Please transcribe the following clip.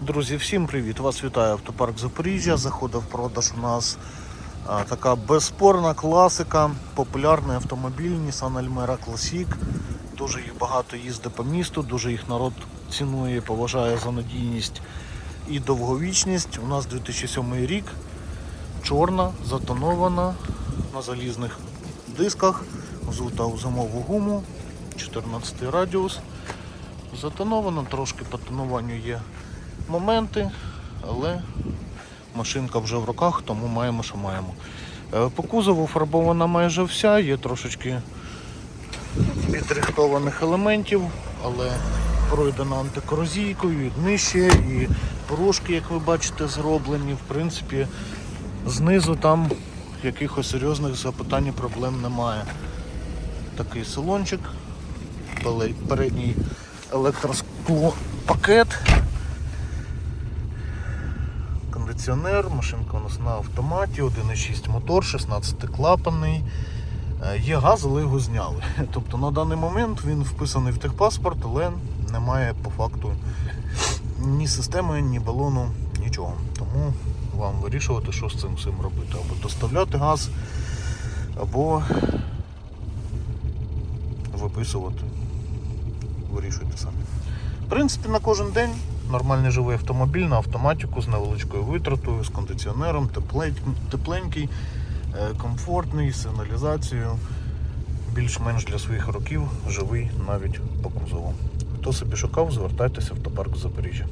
Друзі, всім привіт! Вас вітає автопарк Запоріжжя. Заходив в продаж у нас а, така безспорна класика, популярний автомобіль Nissan Almera Classic. Дуже їх багато їздить по місту, дуже їх народ цінує, поважає за надійність і довговічність. У нас 2007 рік, чорна, затонована на залізних дисках, взута у зимову гуму, 14 радіус. Затоновано, трошки по тонуванню є моменти, але машинка вже в руках, тому маємо, що маємо. Е, По кузову фарбована майже вся, є трошечки підрихтованих елементів, але пройдена антикорозійкою, і днище, і порожки, як ви бачите, зроблені. В принципі, знизу там якихось серйозних запитань і проблем немає. Такий салончик, передній електроскло Кондиціонер, машинка у нас на автоматі, 1,6 мотор, 16 клапаний. Е, Є газ, але його зняли. Тобто на даний момент він вписаний в техпаспорт, але немає по факту ні системи, ні балону, нічого. Тому вам вирішувати, що з цим всім робити. Або доставляти газ, або виписувати. Вирішуйте самі. В принципі, на кожен день нормальний живий автомобіль на автоматику з невеличкою витратою, з кондиціонером, тепленький, е, комфортний, з сигналізацією. Більш-менш для своїх років живий навіть по кузову. Хто собі шукав, звертайтеся в автопарк Запоріжжя.